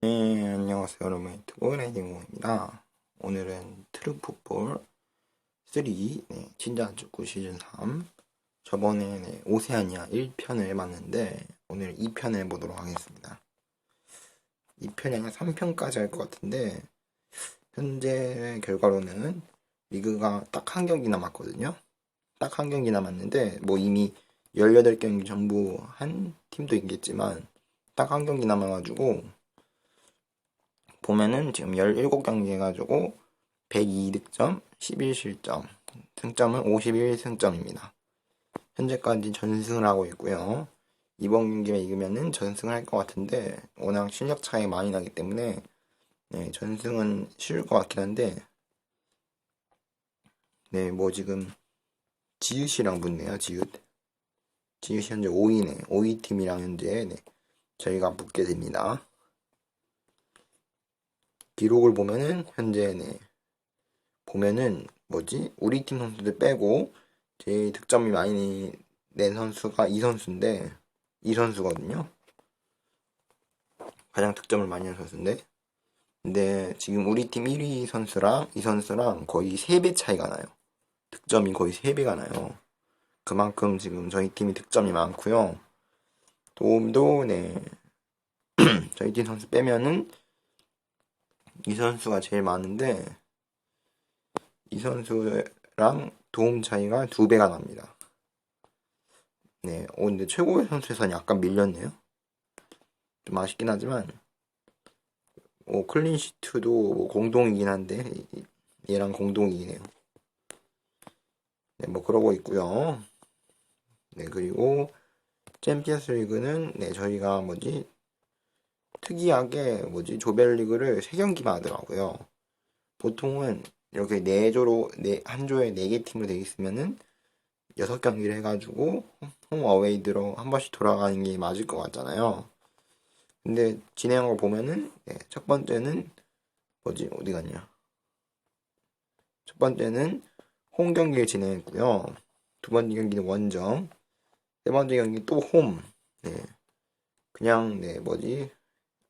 네, 안녕하세요. 여러분 유튜브 레딩공입니다. 오늘은 트루풋볼 3 네, 진짜 축구 시즌 3 저번에 네, 오세아니아 1편을 해봤는데 오늘 2편 해보도록 하겠습니다. 2편이 아니라 3편까지 할 것 같은데 현재 결과로는 리그가 딱 한 경기 남았거든요. 딱 한 경기 남았는데 뭐 이미 18경기 전부 한 팀도 있겠지만 딱 한 경기 남아가지고 보면은 지금 17경기 해가지고 102득점, 11실점, 승점은 51승점입니다. 현재까지 전승을 하고 있고요. 이번 경기만 이기면은 전승을 할 것 같은데 워낙 실력 차이 많이 나기 때문에 네, 전승은 쉬울 것 같긴 한데 네, 뭐 지금 지읒이랑 붙네요. 지읒. 지읒이 현재 5위네. 5위 팀이랑 현재 네, 저희가 붙게 됩니다. 기록을 보면은 현재 네 보면은 뭐지 우리 팀 선수들 빼고 제일 득점이 많이 낸 선수가 이 선수인데 이 선수거든요. 가장 득점을 많이 한 선수인데 근데 지금 우리 팀 1위 선수랑 이 선수랑 거의 3배 차이가 나요. 득점이 거의 3배가 나요. 그만큼 지금 저희 팀이 득점이 많고요. 도움도 네 저희 팀 선수 빼면은 이 선수가 제일 많은데 이 선수랑 도움 차이가 두 배가 납니다. 네, 어, 근데 최고의 선수에서는 약간 밀렸네요. 좀 아쉽긴 하지만 어, 클린시트도 뭐 공동이긴 한데 얘랑 공동이네요. 네, 뭐 그러고 있고요. 네, 그리고 챔피언스 리그는 네, 저희가 뭐지 특이하게 뭐지 조별리그를 세 경기만 하더라고요. 보통은 이렇게 네 조로 네, 한 조에 네개 팀으로 되어 있으면은 여섯 경기를 해가지고 홈 어웨이드로 한 번씩 돌아가는 게 맞을 것 같잖아요. 근데 진행한 거 보면은 네, 첫 번째는 뭐지 어디 갔냐? 첫 번째는 홈 경기를 진행했고요. 두 번째 경기는 원정, 세 번째 경기 또 홈. 네. 그냥 네 뭐지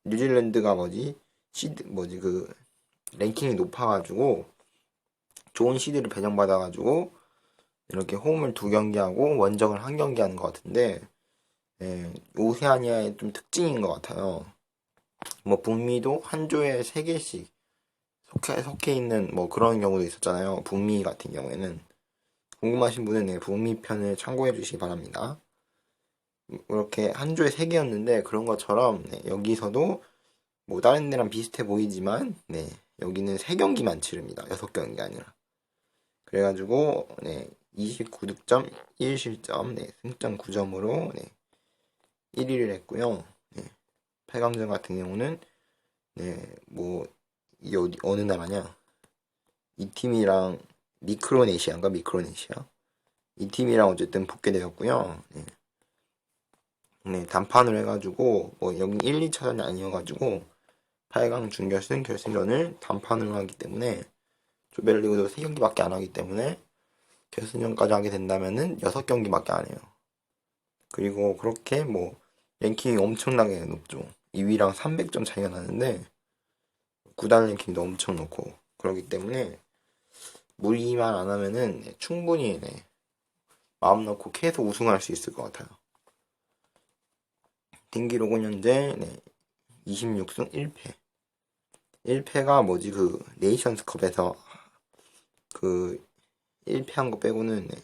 뉴질랜드가 뭐지 시드 뭐지 그 랭킹이 높아가지고 좋은 시드를 배정받아가지고 이렇게 홈을 두 경기하고 원정을 한 경기 하는 것 같은데 예, 오세아니아의 좀 특징인 것 같아요. 뭐 북미도 한 조에 세 개씩 속해 속해 있는 뭐 그런 경우도 있었잖아요. 북미 같은 경우에는 궁금하신 분은 네, 북미 편을 참고해 주시기 바랍니다. 이렇게 한 조에 세 개였는데 그런 것처럼 네, 여기서도 뭐 다른 데랑 비슷해 보이지만 네, 여기는 세 경기만 치릅니다. 여섯 경기 아니라. 그래가지고 네, 29득점, 1실점, 네, 승점 9점으로 네, 1위를 했고요. 네, 8강전 같은 경우는 네, 뭐이 어디 어느 나라냐? 이 팀이랑 미크로네시아인가 미크로네시아 이 팀이랑 어쨌든 붙게 되었고요. 네. 네, 단판을 해가지고, 뭐, 여기 1, 2차전이 아니어가지고, 8강 준결승, 결승전을 단판으로 하기 때문에, 조별리그도 3경기밖에 안 하기 때문에, 결승전까지 하게 된다면은 6경기밖에 안 해요. 그리고 그렇게 뭐, 랭킹이 엄청나게 높죠. 2위랑 300점 차이가 나는데, 구단 랭킹도 엄청 높고, 그렇기 때문에, 무리만 안 하면은 충분히, 네, 마음 놓고 계속 우승할 수 있을 것 같아요. 등기록은 현재 네, 26승 1패. 1패가 뭐지 그 네이션스컵에서 그 1패한 거 빼고는 네,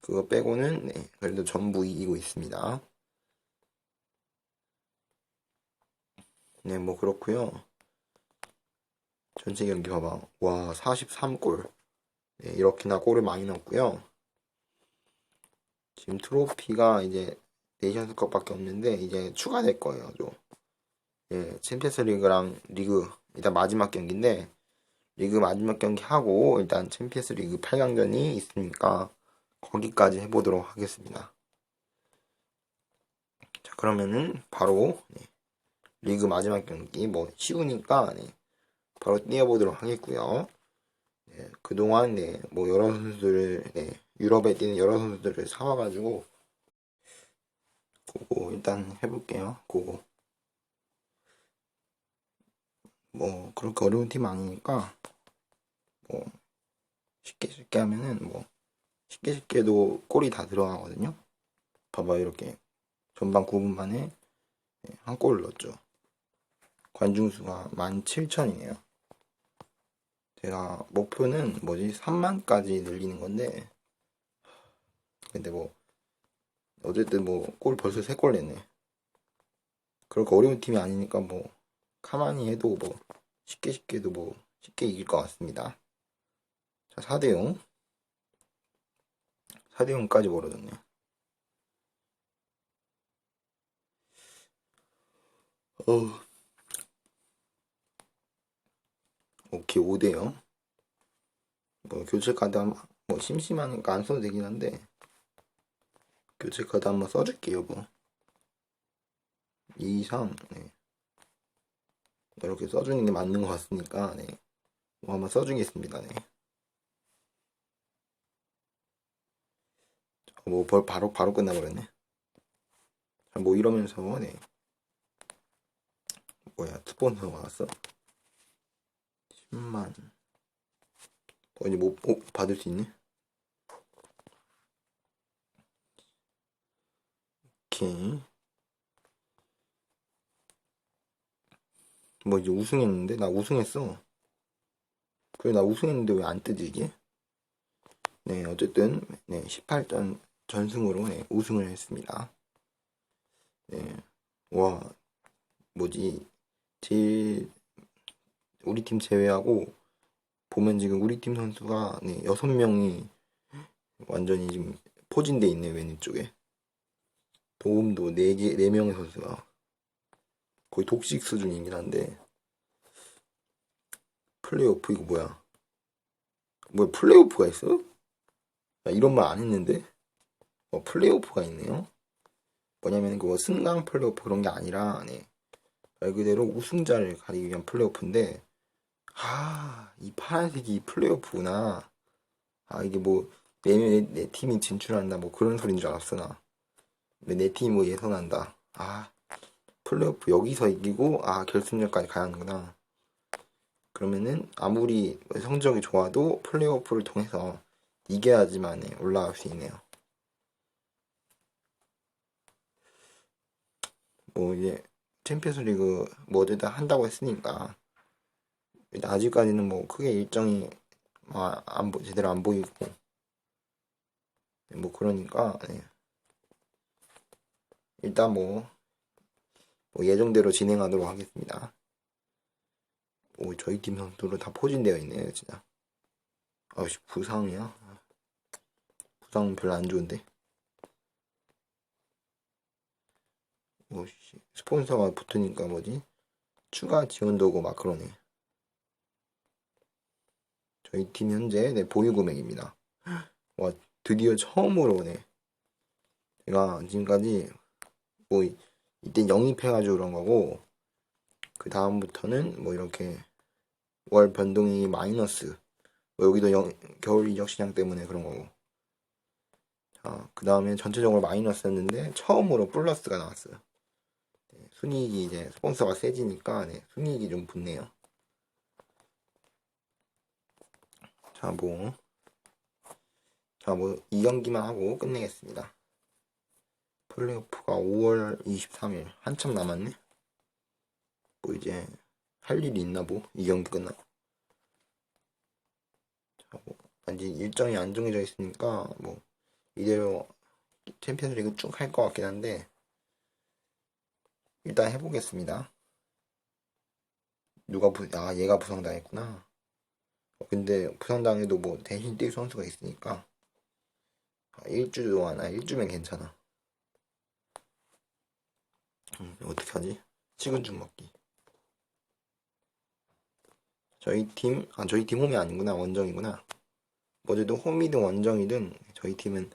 그거 빼고는 네, 그래도 전부 이기고 있습니다. 네, 뭐 그렇고요. 전체 경기 봐봐. 와, 43골. 네, 이렇게나 골을 많이 넣었고요. 지금 트로피가 이제 네이션스컵밖에 없는데 이제 추가될 거예요. 좀. 예, 챔피언스 리그랑 리그 일단 마지막 경기인데 리그 마지막 경기 하고 일단 챔피언스 리그 8강전이 있으니까 거기까지 해보도록 하겠습니다. 자 그러면은 바로 네, 리그 마지막 경기 뭐 쉬우니까 네, 바로 뛰어보도록 하겠고요. 네, 그동안 네, 뭐 여러 선수들을 네, 유럽에 뛰는 여러 선수들을 사와가지고 그거 일단 해볼게요. 그거. 뭐 그렇게 어려운 팀 아니니까 뭐 쉽게 쉽게 하면은 뭐 쉽게 쉽게도 골이 다 들어가거든요. 봐봐 이렇게 전반 9분 만에 한 골을 넣었죠. 관중수가 17,000이네요. 제가 목표는 뭐지 3만까지 늘리는 건데 근데 뭐 어쨌든 뭐 골 벌써 3골 냈네. 그렇게 어려운 팀이 아니니까 뭐 가만히 해도 뭐 쉽게 쉽게도 뭐 쉽게 이길 것 같습니다. 자 4대0 4대0까지 벌어졌네. 어. 오케이 5대0 뭐 교체 카드 한, 뭐 심심하니까 안 써도 되긴 한데 교체 카드 한번 써줄게요 뭐 2, 3 네. 이렇게 써주는 게 맞는 것 같으니까 네. 뭐 한번 써주겠습니다 네. 뭐 벌 바로 바로 끝나버렸네 자, 뭐 이러면서 네. 뭐야 스폰서가 왔어 10만 어 이제 뭐 어, 받을 수 있네 오케이 뭐 이제 우승했는데? 나 우승했어. 그래 나 우승했는데 왜 안 뜨지 이게? 네 어쨌든 네 18전 전승으로 네, 우승을 했습니다. 네와 뭐지? 제일 우리 팀 제외하고 보면 지금 우리 팀 선수가 네, 6명이 완전히 지금 포진돼 있네 왼쪽에. 도움도 4개 4명의 선수가 거의 독식 수준이긴 한데 플레이오프 이거 뭐야 뭐야 플레이오프가 있어? 나 이런 말 안 했는데 어, 플레이오프가 있네요 뭐냐면 그거 승강 플레이오프 그런 게 아니라 네. 말 그대로 우승자를 가리기 위한 플레이오프인데 아, 이 파란색이 플레이오프구나. 아, 이게 뭐, 내, 내, 내 팀이 진출한다, 뭐 그런 소린 줄 알았어, 나. 근데 내 팀이 뭐 예선한다. 아, 플레이오프 여기서 이기고, 아, 결승전까지 가야 하는구나. 그러면은, 아무리 성적이 좋아도 플레이오프를 통해서 이겨야지만 올라갈 수 있네요. 뭐, 이제, 챔피언스 리그 뭐 어디다 한다고 했으니까, 일단 아직까지는 뭐 크게 일정이 뭐 안, 보- 제대로 안 보이고 뭐 그러니까 네. 일단 뭐, 뭐 예정대로 진행하도록 하겠습니다. 오 저희 팀 선수로 다 포진되어 있네요 진짜. 아씨 부상이야? 부상은 별로 안 좋은데. 오씨 스폰서가 붙으니까 뭐지? 추가 지원도 오고 막 그러네. 저희 팀 현재 네, 보유 금액입니다. 와 드디어 처음으로 네. 제가 지금까지 뭐 이- 이때 영입해가지고 그런 거고 그 다음부터는 뭐 이렇게 월 변동이 마이너스 뭐 여기도 영, 겨울 이적 시장 때문에 그런 거고 자 그 다음에 전체적으로 마이너스였는데 처음으로 플러스가 나왔어요. 네, 순이익이 이제 스폰서가 세지니까 네, 순이익이 좀 붙네요. 자, 뭐. 자, 뭐, 이 경기만 하고 끝내겠습니다. 플레이오프가 5월 23일. 한참 남았네? 뭐, 이제, 할 일이 있나, 뭐, 이 경기 끝나고. 자, 뭐, 아직 일정이 안 정해져 있으니까, 뭐, 이대로 챔피언스 리그 쭉 할 것 같긴 한데, 일단 해보겠습니다. 누가 부, 아, 얘가 부상당했구나. 어, 근데 부상당해도 뭐 대신 뛸 선수가 있으니까 아, 일주 동안 아 일주면 괜찮아 음, 어떻게 하지? 식은 죽 먹기 저희 팀, 아 저희 팀 홈이 아니구나 원정이구나 뭐 어제도 홈이든 원정이든 저희 팀은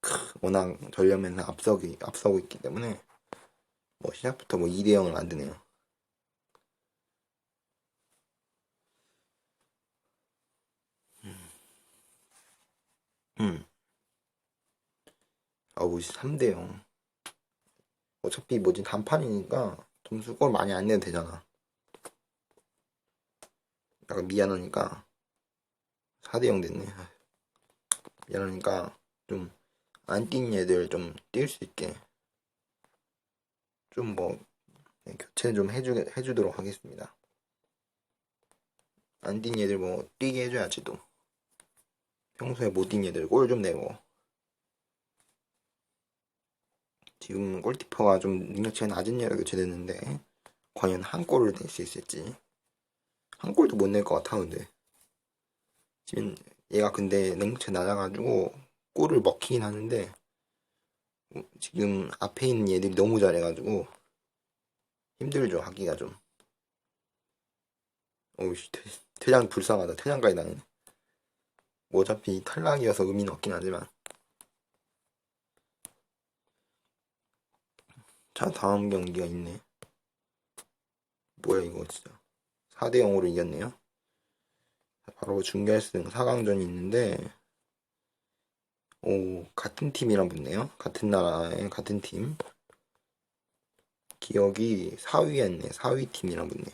크, 워낙 전력면서 앞서기, 앞서고 있기 때문에 뭐 시작부터 뭐 2대 0을 만드네요 음. 아, 뭐지, 3대 0. 어차피 뭐지, 단판이니까 점수 골 많이 안 내도 되잖아. 약간 미안하니까 4대0 됐네. 미안하니까 좀 안 뛴 애들 좀 뛸 수 있게 좀 뭐 교체 좀 해주, 해주도록 하겠습니다. 안 뛴 애들 뭐 뛰게 해줘야지 또. 평소에 못 뛴 애들 골 좀 내고. 지금 골키퍼가 좀 능력치가 낮은 애가 교체됐는데 과연 한 골을 낼 수 있을지. 한 골도 못 낼 것 같아 근데. 지금 얘가 근데 능력치 낮아가지고 골을 먹히긴 하는데 어, 지금 앞에 있는 얘들이 너무 잘해가지고 힘들죠 하기가 좀. 어우씨 퇴- 퇴장 불쌍하다. 퇴장까지 나는 뭐 어차피 탈락이어서 의미는 없긴 하지만 자 다음 경기가 있네. 뭐야 이거 진짜. 4대 0으로 이겼네요. 자, 바로 준결승 4강전이 있는데 오 같은 팀이랑 붙네요. 같은 나라의 같은 팀. 기억이 4위였네. 4위 팀이랑 붙네